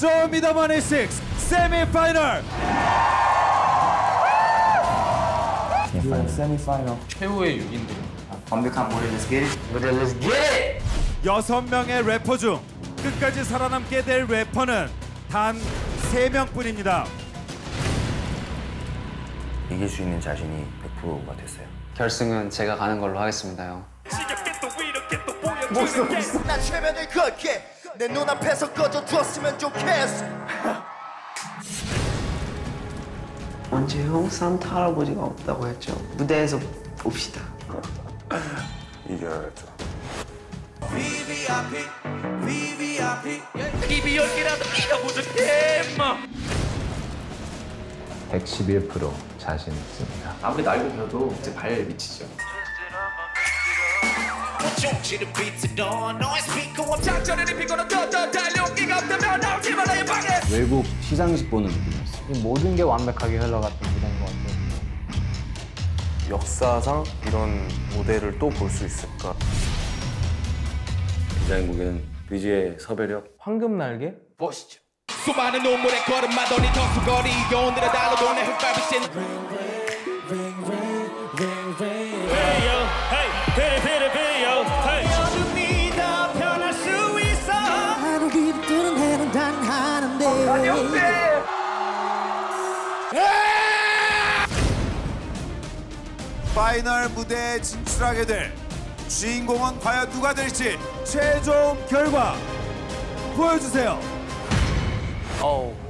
쇼미더머니 6 세미파이널 세미파이널 최후의 6인들. 완벽한 무대 Let's get it 무대 Let's get it 여섯 명의 래퍼 중 끝까지 살아남게 될 래퍼는 단 세 명뿐입니다. 이길 수 있는 자신이 100%가 됐어요. 결승은 제가 가는 걸로 하겠습니다, 형. 난 최면을 걸게 내 눈앞에서 꺼져줬으면 좋겠어 언제 형 산타 할아버지가 없다고 했죠? 무대에서 봅시다. 이겨야죠. VVIP VVIP 111% 자신 있습니다. 아무리 날고 벼도 이제 발 미치죠. 외국 시상식 보는 느낌이었어요. 모든 게 완벽하게 흘러갔던 무대인 것 같아요. 역사상 이런 무대를 또 볼 수 있을까? 디자인곡에는 뮤지의 섭외력, 황금 날개? 보시죠. 수많은 눈물에 걸음마더니 덕수거리고 오늘의 달로 내 흙밟으신 하는데 파이널 무대에 진출하게 될 주인공은 과연 누가 될지 최종 결과 보여주세요. 어우.